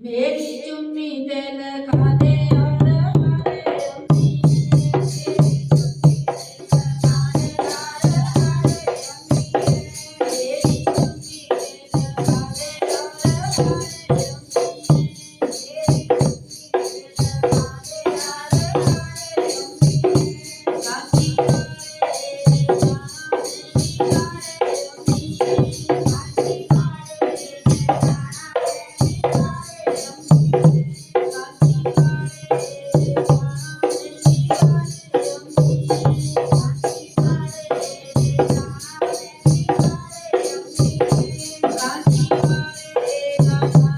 വേദിച്ചും നിതല കാതെ Gracias.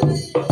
Thank you.